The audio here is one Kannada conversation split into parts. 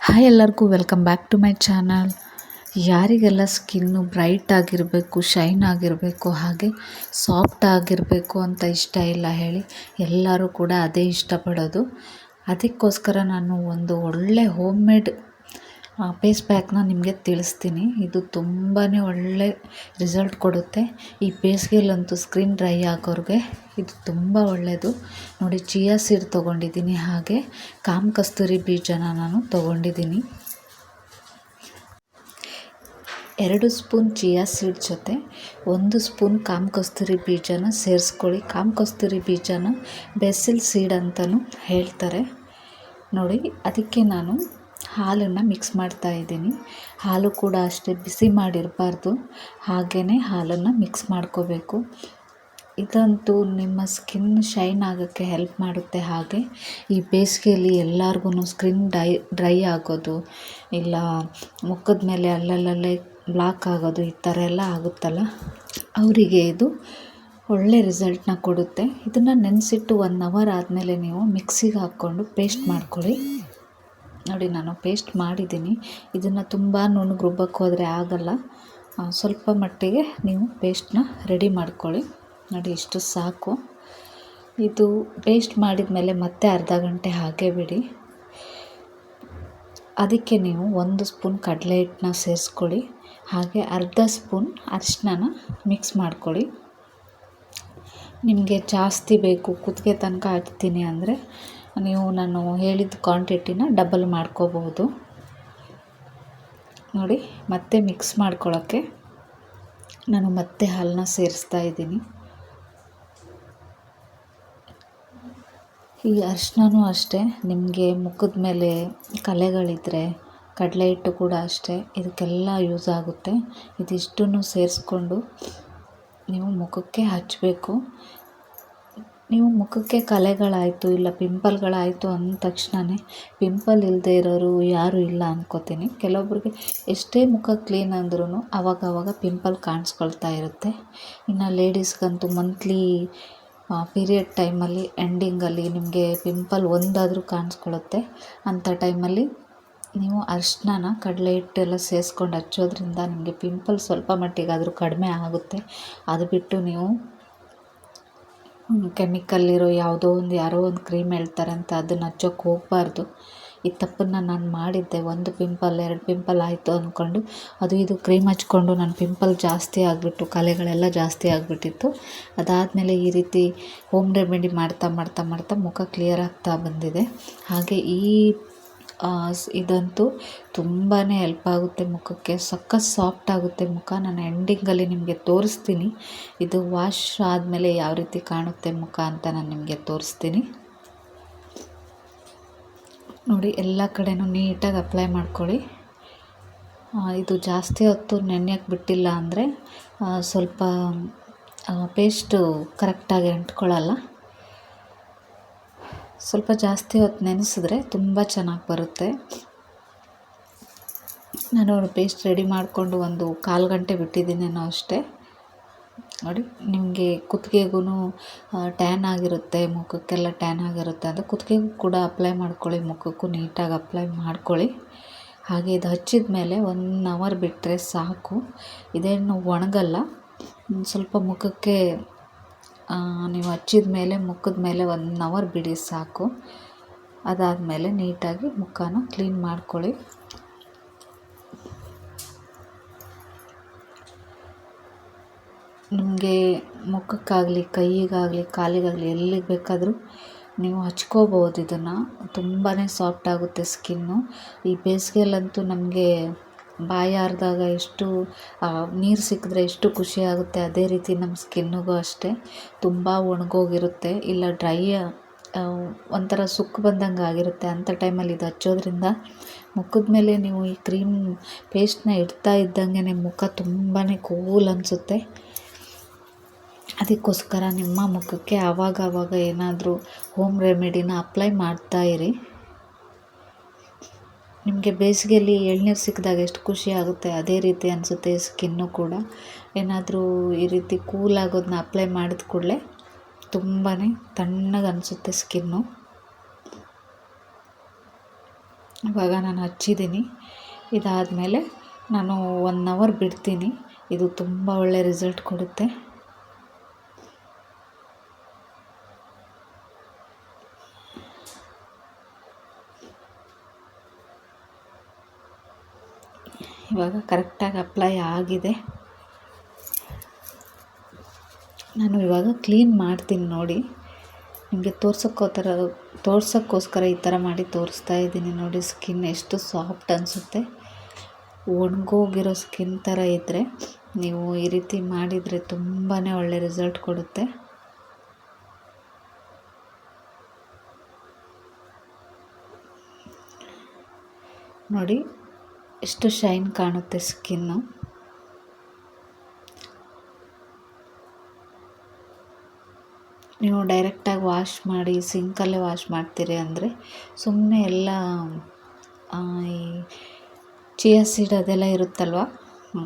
ಹಾಯ್ ಎಲ್ಲರಿಗೂ welcome back to my channel. ಯಾರಿಗೆಲ್ಲ ಸ್ಕಿನ್ನು ಬ್ರೈಟ್ ಆಗಿರಬೇಕು, ಶೈನ್ ಆಗಿರಬೇಕು, ಹಾಗೆ ಸಾಫ್ಟ್ ಆಗಿರಬೇಕು ಅಂತ ಇಷ್ಟ ಇಲ್ಲ ಹೇಳಿ ಎಲ್ಲರೂ ಕೂಡ ಅದೇ ಇಷ್ಟಪಡೋದು. ಅದಕ್ಕೋಸ್ಕರ ನಾನು ಒಂದು ಒಳ್ಳೆ ಹೋಮ್ ಮೇಡ್ ಫೇಸ್ ಪ್ಯಾಕ್ನ ನಿಮಗೆ ತಿಳಿಸ್ತೀನಿ. ಇದು ತುಂಬಾ ಒಳ್ಳೆ ರಿಸಲ್ಟ್ ಕೊಡುತ್ತೆ. ಈ ಬೇಸಿಗೆಯಲ್ಲಂತೂ ಸ್ಕ್ರೀನ್ ಡ್ರೈ ಆಗೋರಿಗೆ ಇದು ತುಂಬ ಒಳ್ಳೆಯದು ನೋಡಿ, ಚಿಯಾ ಸೀಡ್ ತೊಗೊಂಡಿದ್ದೀನಿ ಹಾಗೆ. ಕಾಮ ಕಸ್ತೂರಿ ಬೀಜನ ನಾನು ತೊಗೊಂಡಿದ್ದೀನಿ. ಎರಡು ಸ್ಪೂನ್ ಚಿಯಾ ಸೀಡ್ ಜೊತೆ ಒಂದು ಸ್ಪೂನ್ ಕಾಮ ಕಸ್ತೂರಿ ಬೀಜನ ಸೇರಿಸ್ಕೊಳ್ಳಿ. ಕಾಮ ಕಸ್ತೂರಿ ಬೀಜನ ಬೆಸಿಲ್ ಸೀಡ್ ಅಂತಲೂ ಹೇಳ್ತಾರೆ. ನೋಡಿ, ಅದಕ್ಕೆ ನಾನು ಹಾಲನ್ನು ಮಿಕ್ಸ್ ಮಾಡ್ತಾ ಇದ್ದೀನಿ. ಹಾಲು ಕೂಡ ಅಷ್ಟೇ ಬಿಸಿ ಮಾಡಿರಬಾರ್ದು. ಹಾಗೆಯೇ ಹಾಲನ್ನು ಮಿಕ್ಸ್ ಮಾಡ್ಕೋಬೇಕು. ಇದಂತೂ ನಿಮ್ಮ ಸ್ಕಿನ್ ಶೈನ್ ಆಗೋಕ್ಕೆ ಹೆಲ್ಪ್ ಮಾಡುತ್ತೆ ಹಾಗೆ. ಈ ಬೇಸಿಗೆಯಲ್ಲಿ ಎಲ್ಲರಿಗೂ ಸ್ಕಿನ್ ಡೈ ಡ್ರೈ ಆಗೋದು, ಇಲ್ಲ ಮುಖದ ಮೇಲೆ ಅಲ್ಲಲ್ಲಲ್ಲೇ ಬ್ಲಾಕ್ ಆಗೋದು ಈ ಥರ ಎಲ್ಲ ಆಗುತ್ತಲ್ಲ? ಅವರಿಗೆ ಇದು ಒಳ್ಳೆ ರಿಸಲ್ಟ್ನ ಕೊಡುತ್ತೆ. ಇದನ್ನು ನೆನೆಸಿಟ್ಟು ಒನ್ ಅವರ್ ಆದಮೇಲೆ ನೀವು ಮಿಕ್ಸಿಗೆ ಹಾಕ್ಕೊಂಡು ಪೇಸ್ಟ್ ಮಾಡ್ಕೊಳ್ಳಿ. ನೋಡಿ, ನಾನು ಪೇಸ್ಟ್ ಮಾಡಿದ್ದೀನಿ. ಇದನ್ನು ತುಂಬ ನುಣ್ಣಗೆ ರುಬ್ಬಕ್ಕೆ ಹೋದರೆ ಆಗಲ್ಲ. ಸ್ವಲ್ಪ ಮಟ್ಟಿಗೆ ನೀವು ಪೇಸ್ಟನ್ನ ರೆಡಿ ಮಾಡ್ಕೊಳ್ಳಿ. ನೋಡಿ, ಇಷ್ಟು ಸಾಕು. ಇದು ಪೇಸ್ಟ್ ಮಾಡಿದ ಮೇಲೆ ಮತ್ತೆ ಅರ್ಧ ಗಂಟೆ ಹಾಗೆ ಬಿಡಿ. ಅದಕ್ಕೆ ನೀವು ಒಂದು ಸ್ಪೂನ್ ಕಡಲೆ ಹಿಟ್ಟನ್ನ ಸೇರಿಸ್ಕೊಳ್ಳಿ. ಹಾಗೆ ಅರ್ಧ ಸ್ಪೂನ್ ಅರಿಶಿನ ಮಿಕ್ಸ್ ಮಾಡ್ಕೊಳ್ಳಿ. ನಿಮಗೆ ಜಾಸ್ತಿ ಬೇಕು, ಕುದಿಗೆ ತನಕ ಹಾಕ್ತೀನಿ ಅಂದರೆ ನೀವು ನಾನು ಹೇಳಿದ ಕ್ವಾಂಟಿಟಿನ ಡಬಲ್ ಮಾಡ್ಕೋಬಹುದು. ನೋಡಿ, ಮತ್ತೆ ಮಿಕ್ಸ್ ಮಾಡ್ಕೊಳ್ಳೋಕ್ಕೆ ನಾನು ಮತ್ತೆ ಹಾಲನ್ನ ಸೇರಿಸ್ತಾ ಇದ್ದೀನಿ. ಈ ಅರ್ಶಿನೂ ಅಷ್ಟೇ, ನಿಮಗೆ ಮುಖದ ಮೇಲೆ ಕಲೆಗಳಿದ್ದರೆ ಕಡಲೆ ಹಿಟ್ಟು ಕೂಡ ಅಷ್ಟೇ, ಇದಕ್ಕೆಲ್ಲ ಯೂಸ್ ಆಗುತ್ತೆ. ಇದಿಷ್ಟನ್ನು ಸೇರಿಸ್ಕೊಂಡು ನೀವು ಮುಖಕ್ಕೆ ಹಚ್ಚಬೇಕು ನೀವು ಮುಖಕ್ಕೆ ಕಲೆಗಳಾಯಿತು ಇಲ್ಲ ಪಿಂಪಲ್ಗಳಾಯಿತು ಅಂದ ತಕ್ಷಣವೇ ಪಿಂಪಲ್ ಇಲ್ಲದೆ ಇರೋರು ಯಾರೂ ಇಲ್ಲ ಅನ್ಕೋತೀನಿ. ಕೆಲವೊಬ್ರಿಗೆ ಎಷ್ಟೇ ಮುಖ ಕ್ಲೀನ್ ಅಂದ್ರೂ ಅವಾಗವಾಗ ಪಿಂಪಲ್ ಕಾಣಿಸ್ಕೊಳ್ತಾ ಇರುತ್ತೆ. ಇನ್ನು ಲೇಡೀಸ್ಗಂತೂ ಮಂತ್ಲಿ ಪೀರಿಯಡ್ ಟೈಮಲ್ಲಿ ಎಂಡಿಂಗಲ್ಲಿ ನಿಮಗೆ ಪಿಂಪಲ್ ಒಂದಾದರೂ ಕಾಣಿಸ್ಕೊಳ್ಳುತ್ತೆ ಅಂಥ ಟೈಮಲ್ಲಿ ನೀವು ಅರಿಶಿನ ಕಡಲೆ ಹಿಟ್ಟೆಲ್ಲ ಸೇರಿಸ್ಕೊಂಡು ಹಚ್ಚೋದ್ರಿಂದ ನಿಮಗೆ ಪಿಂಪಲ್ ಸ್ವಲ್ಪ ಮಟ್ಟಿಗಾದರೂ ಕಡಿಮೆ ಆಗುತ್ತೆ. ಅದು ಬಿಟ್ಟು ನೀವು ಕೆಮಿಕಲ್ ಇರೋ ಯಾವುದೋ ಒಂದು ಯಾರೋ ಒಂದು ಕ್ರೀಮ್ ಹೇಳ್ತಾರೆ ಅಂತ ಅದನ್ನು ಹಚ್ಚೋಕ್ಕೆ ಹೋಗಬಾರ್ದು. ಈ ತಪ್ಪನ್ನು ನಾನು ಮಾಡಿದ್ದೆ. ಒಂದು ಪಿಂಪಲ್ ಎರಡು ಪಿಂಪಲ್ ಆಯಿತು ಅಂದ್ಕೊಂಡು ಅದು ಇದು ಕ್ರೀಮ್ ಹಚ್ಕೊಂಡು ನನ್ನ ಪಿಂಪಲ್ ಜಾಸ್ತಿ ಆಗಿಬಿಟ್ಟು, ಕಲೆಗಳೆಲ್ಲ ಜಾಸ್ತಿ ಆಗಿಬಿಟ್ಟಿತ್ತು. ಅದಾದಮೇಲೆ ಈ ರೀತಿ ಹೋಮ್ ರೆಮಿಡಿ ಮಾಡ್ತಾ ಮಾಡ್ತಾ ಮಾಡ್ತಾ ಮುಖ ಕ್ಲಿಯರ್ ಆಗ್ತಾ ಬಂದಿದೆ. ಹಾಗೆ ಈ ಇದಂತೂ ತುಂಬಾ ಹೆಲ್ಪ್ ಆಗುತ್ತೆ ಮುಖಕ್ಕೆ. ಸಖತ್ ಸಾಫ್ಟ್ ಆಗುತ್ತೆ ಮುಖ. ನಾನು ಎಂಡಿಂಗಲ್ಲಿ ನಿಮಗೆ ತೋರಿಸ್ತೀನಿ. ಇದು ವಾಶ್ ಆದಮೇಲೆ ಯಾವ ರೀತಿ ಕಾಣುತ್ತೆ ಮುಖ ಅಂತ ನಾನು ನಿಮಗೆ ತೋರಿಸ್ತೀನಿ. ನೋಡಿ, ಎಲ್ಲ ಕಡೆನೂ ನೀಟಾಗಿ ಅಪ್ಲೈ ಮಾಡ್ಕೊಳ್ಳಿ. ಇದು ಜಾಸ್ತಿ ಹೊತ್ತು ನೆನೆಯಕ್ಕೆ ಬಿಟ್ಟಿಲ್ಲ ಅಂದರೆ ಸ್ವಲ್ಪ ಪೇಸ್ಟು ಕರೆಕ್ಟಾಗಿ ಅಂಟ್ಕೊಳ್ಳಲ್ಲ. ಸ್ವಲ್ಪ ಜಾಸ್ತಿ ಹೊತ್ತು ನೆನೆಸಿದ್ರೆ ತುಂಬ ಚೆನ್ನಾಗಿ ಬರುತ್ತೆ. ನಾನು ಪೇಸ್ಟ್ ರೆಡಿ ಮಾಡಿಕೊಂಡು ಒಂದು ಕಾಲು ಗಂಟೆ ಬಿಟ್ಟಿದ್ದೀನೇನೋ ಅಷ್ಟೇ. ನೋಡಿ, ನಿಮಗೆ ಕುತ್ತಿಗೆಗೂ ಟ್ಯಾನ್ ಆಗಿರುತ್ತೆ, ಮುಖಕ್ಕೆಲ್ಲ ಟ್ಯಾನ್ ಆಗಿರುತ್ತೆ ಅಂದರೆ ಕುತ್ತಿಗೆಗೂ ಕೂಡ ಅಪ್ಲೈ ಮಾಡ್ಕೊಳ್ಳಿ, ಮುಖಕ್ಕೂ ನೀಟಾಗಿ ಅಪ್ಲೈ ಮಾಡ್ಕೊಳ್ಳಿ. ಹಾಗೆ ಇದು ಹಚ್ಚಿದ ಮೇಲೆ ಒನ್ ಅವರ್ ಬಿಟ್ಟರೆ ಸಾಕು. ಇದೇನು ಒಣಗಲ್ಲ. ಸ್ವಲ್ಪ ಮುಖಕ್ಕೆ ನೀವು ಹಚ್ಚಿದ ಮೇಲೆ, ಮುಖದ ಮೇಲೆ ಒನ್ ಅವರ್ ಬಿಡಿ ಸಾಕು. ಅದಾದಮೇಲೆ ನೀಟಾಗಿ ಮುಖನ ಕ್ಲೀನ್ ಮಾಡ್ಕೊಳ್ಳಿ. ನಿಮಗೆ ಮುಖಕ್ಕಾಗಲಿ, ಕೈಗಾಗಲಿ, ಕಾಲಿಗಾಗಲಿ ಎಲ್ಲಿಗೆ ಬೇಕಾದರೂ ನೀವು ಹಚ್ಕೋಬೋದು ಇದನ್ನು. ತುಂಬಾ ಸಾಫ್ಟ್ ಆಗುತ್ತೆ ಸ್ಕಿನ್ನು ಈ ಬೇಸಿಗೆಯಲ್ಲಂತೂ ನಮಗೆ ಬಾಯಿ ಆರಿದಾಗ ಎಷ್ಟು ನೀರು ಸಿಕ್ಕಿದ್ರೆ ಎಷ್ಟು ಖುಷಿ ಆಗುತ್ತೆ. ಅದೇ ರೀತಿ ನಮ್ಮ ಸ್ಕಿನ್ನಿಗೂ ಅಷ್ಟೇ. ತುಂಬ ಒಣಗೋಗಿರುತ್ತೆ. ಇಲ್ಲ ಡ್ರೈ ಒಂಥರ ಸುಕ್ಕು ಬಂದಂಗೆ ಆಗಿರುತ್ತೆ ಅಂಥ ಟೈಮಲ್ಲಿ ಇದು ಹಚ್ಚೋದ್ರಿಂದ. ಮುಖದ ಮೇಲೆ ನೀವು ಈ ಕ್ರೀಮ್ ಪೇಸ್ಟ್ನ ಇಡ್ತಾ ಇದ್ದಂಗೆ ಮುಖ ತುಂಬಾ ಕೂಲ್ ಅನಿಸುತ್ತೆ. ಅದಕ್ಕೋಸ್ಕರ ನಿಮ್ಮ ಮುಖಕ್ಕೆ ಆವಾಗ ಆವಾಗ ಏನಾದರೂ ಹೋಮ್ ರೆಮಿಡಿನ ಅಪ್ಲೈ ಮಾಡ್ತಾ ಇರಿ. ನಿಮಗೆ ಬೇಸಿಗೆಯಲ್ಲಿ ಎಳ್ನೀರು ಸಿಕ್ಕಿದಾಗ ಎಷ್ಟು ಖುಷಿ ಆಗುತ್ತೆ? ಅದೇ ರೀತಿ ಅನಿಸುತ್ತೆ ಸ್ಕಿನ್ನು ಕೂಡ. ಏನಾದರೂ ಈ ರೀತಿ ಕೂಲ್ ಆಗೋದನ್ನ ಅಪ್ಲೈ ಮಾಡಿದ ಕೂಡಲೇ ತುಂಬಾ ತಣ್ಣಗೆ ಅನಿಸುತ್ತೆ ಸ್ಕಿನ್ನು. ಇವಾಗ ನಾನು ಹಚ್ಚಿದ್ದೀನಿ. ಇದಾದಮೇಲೆ ನಾನು ಒನ್ ಅವರ್ ಬಿಡ್ತೀನಿ. ಇದು ತುಂಬ ಒಳ್ಳೆ ರಿಸಲ್ಟ್ ಕೊಡುತ್ತೆ. ಇವಾಗ ಕರೆಕ್ಟಾಗಿ ಅಪ್ಲೈ ಆಗಿದೆ. ನಾನು ಇವಾಗ ಕ್ಲೀನ್ ಮಾಡ್ತೀನಿ ನೋಡಿ. ನಿಮಗೆ ತೋರ್ಸೋಕ್ಕೋಸ್ಕರ ತೋರ್ಸೋಕ್ಕೋಸ್ಕರ ಈ ಥರ ಮಾಡಿ ತೋರಿಸ್ತಾ ಇದ್ದೀನಿ ನೋಡಿ ಸ್ಕಿನ್ ಎಷ್ಟು ಸಾಫ್ಟ್ ಅನಿಸುತ್ತೆ. ಒಣಗೋಗಿರೋ ಸ್ಕಿನ್ ಥರ ಇದ್ದರೆ ನೀವು ಈ ರೀತಿ ಮಾಡಿದರೆ ತುಂಬಾ ಒಳ್ಳೆ ರಿಸಲ್ಟ್ ಕೊಡುತ್ತೆ. ನೋಡಿ ಎಷ್ಟು ಶೈನ್ ಕಾಣುತ್ತೆ ಸ್ಕಿನ್ನು? ನೀವು ಡೈರೆಕ್ಟಾಗಿ ವಾಶ್ ಮಾಡಿ, ಸಿಂಕಲ್ಲೇ ವಾಶ್ ಮಾಡ್ತೀರಿ ಅಂದರೆ ಸುಮ್ಮನೆ ಎಲ್ಲ ಈ ಚಿಯಾ ಸೀಡ್ ಅದೆಲ್ಲ ಇರುತ್ತಲ್ವ?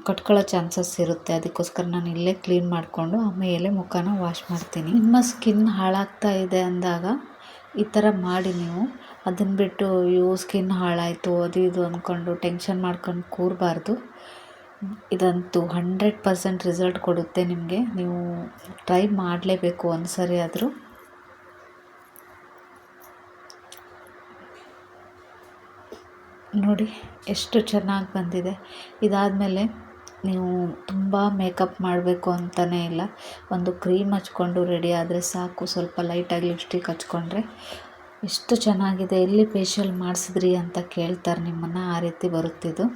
ಕಟ್ಕೊಳ್ಳೋ ಚಾನ್ಸಸ್ ಇರುತ್ತೆ. ಅದಕ್ಕೋಸ್ಕರ ನಾನು ಇಲ್ಲೇ ಕ್ಲೀನ್ ಮಾಡಿಕೊಂಡು ಆಮೇಲೆ ಮುಖನ ವಾಶ್ ಮಾಡ್ತೀನಿ. ನಿಮ್ಮ ಸ್ಕಿನ್ ಹಾಳಾಗ್ತಾ ಇದೆ ಅಂದಾಗ ಈ ಥರ ಮಾಡಿ ನೀವು. ಅದನ್ನು ಬಿಟ್ಟು, ಅಯ್ಯೋ ಸ್ಕಿನ್ ಹಾಳಾಯಿತು, ಅದು ಇದು ಅಂದ್ಕೊಂಡು ಟೆನ್ಷನ್ ಮಾಡ್ಕೊಂಡು ಕೂರಬಾರ್ದು. ಇದಂತೂ ಹಂಡ್ರೆಡ್ ಪರ್ಸೆಂಟ್ ರಿಸಲ್ಟ್ ಕೊಡುತ್ತೆ ನಿಮಗೆ. ನೀವು ಟ್ರೈ ಮಾಡಲೇಬೇಕು ಒಂದು ಸರಿ ಆದರೂ. ನೋಡಿ, ಎಷ್ಟು ಚೆನ್ನಾಗಿ ಬಂದಿದೆ. ಇದಾದಮೇಲೆ ನೀವು ತುಂಬ ಮೇಕಪ್ ಮಾಡಬೇಕು ಅಂತಲೇ ಇಲ್ಲ. ಒಂದು ಕ್ರೀಮ್ ಹಚ್ಕೊಂಡು ರೆಡಿ ಆದರೆ ಸಾಕು. ಸ್ವಲ್ಪ ಲೈಟಾಗಿ ಲಿಪ್ಸ್ಟಿಕ್ ಹಚ್ಕೊಂಡ್ರೆ ಎಷ್ಟು ಚೆನ್ನಾಗಿದೆ, ಎಲ್ಲಿ ಫೇಶಿಯಲ್ ಮಾಡಿಸಿದ್ರಿ ಅಂತ ಕೇಳ್ತಾರೆ ನಿಮ್ಮನ್ನು. ಆ ರೀತಿ ಬರುತ್ತಿದ್ದು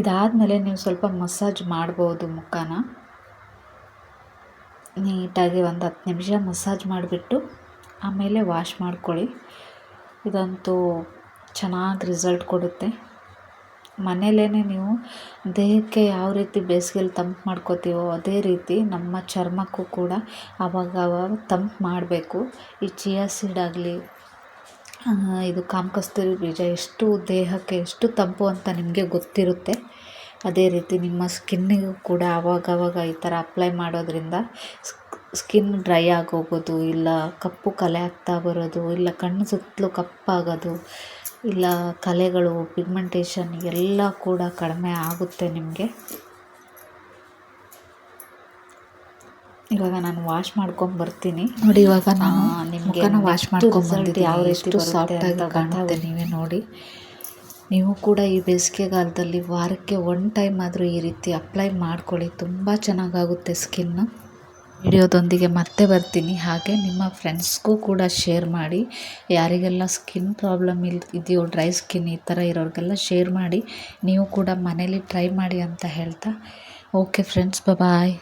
ಇದಾದಮೇಲೆ ನೀವು ಸ್ವಲ್ಪ ಮಸಾಜ್ ಮಾಡ್ಬೋದು ಮುಖನ. ನೀಟಾಗಿ ಒಂದು ಹತ್ತು ನಿಮಿಷ ಮಸಾಜ್ ಮಾಡಿಬಿಟ್ಟು ಆಮೇಲೆ ವಾಶ್ ಮಾಡ್ಕೊಳ್ಳಿ. ಇದಂತೂ ಚೆನ್ನಾಗಿ ರಿಸಲ್ಟ್ ಕೊಡುತ್ತೆ. ಮನೇಲೇ ನೀವು ದೇಹಕ್ಕೆ ಯಾವ ರೀತಿ ಬೇಸಿಗೆಯಲ್ಲಿ ತಂಪು ಮಾಡ್ಕೋತೀವೋ ಅದೇ ರೀತಿ ನಮ್ಮ ಚರ್ಮಕ್ಕೂ ಕೂಡ ಆವಾಗವಾಗ ಆವಾಗ ತಂಪು ಮಾಡಬೇಕು. ಈ ಚಿಯಾ ಸೀಡ್ ಆಗಲಿ ಇದು ಕಾಮಕಸ್ತೂರಿ ಬೀಜ, ಎಷ್ಟು ದೇಹಕ್ಕೆ ಎಷ್ಟು ತಂಪು ಅಂತ ನಿಮಗೆ ಗೊತ್ತಿರುತ್ತೆ. ಅದೇ ರೀತಿ ನಿಮ್ಮ ಸ್ಕಿನ್ನಿಗೂ ಕೂಡ ಆವಾಗವಾಗ ಈ ಥರ ಅಪ್ಲೈ ಮಾಡೋದ್ರಿಂದ ಸ್ಕಿನ್ ಡ್ರೈ ಆಗೋಗೋದು, ಇಲ್ಲ ಕಪ್ಪು ಕಲೆ ಆಗ್ತಾ ಬರೋದು, ಇಲ್ಲ ಕಣ್ಣು ಸುತ್ತಲೂ ಕಪ್ಪಾಗೋದು ಇಲ್ಲ ಕಲೆಗಳು ಪಿಗ್ಮೆಂಟೇಷನ್ ಎಲ್ಲ ಕೂಡ ಕಡಿಮೆ ಆಗುತ್ತೆ ನಿಮಗೆ. ಇವಾಗ ನಾನು ವಾಶ್ ಮಾಡ್ಕೊಂಡು ಬರ್ತೀನಿ. ನೋಡಿ ಇವಾಗ ನಾನು ನಿಮಗೆ ವಾಶ್ ಮಾಡ್ಕೊಂಡು ಯಾವ ಸಾಫ್ಟ್ ಸಾಫ್ಟಾಗಿ ಕಾಣುತ್ತೆ ನೀವೇ ನೋಡಿ. ನೀವು ಕೂಡ ಈ ಬೇಸಿಗೆಗಾಲದಲ್ಲಿ ವಾರಕ್ಕೆ ಒನ್ ಟೈಮ್ ಆದರೂ ಈ ರೀತಿ ಅಪ್ಲೈ ಮಾಡ್ಕೊಳ್ಳಿ. ತುಂಬ ಚೆನ್ನಾಗಾಗುತ್ತೆ ಸ್ಕಿನ್ನು ವಿಡಿಯೋದೊಂದಿಗೆ ಮತ್ತೆ ಬರ್ತೀನಿ. ಹಾಗೆ ನಿಮ್ಮ ಫ್ರೆಂಡ್ಸ್ಗೂ ಕೂಡ ಶೇರ್ ಮಾಡಿ. ಯಾರಿಗೆಲ್ಲ ಸ್ಕಿನ್ ಪ್ರಾಬ್ಲಮ್ ಇಲ್, ಇದೆಯೋ ಡ್ರೈ ಸ್ಕಿನ್ ಈ ಥರ ಇರೋರಿಗೆಲ್ಲ ಶೇರ್ ಮಾಡಿ. ನೀವು ಕೂಡ ಮನೇಲಿ ಟ್ರೈ ಮಾಡಿ ಅಂತ ಹೇಳ್ತಾ. Okay friends bye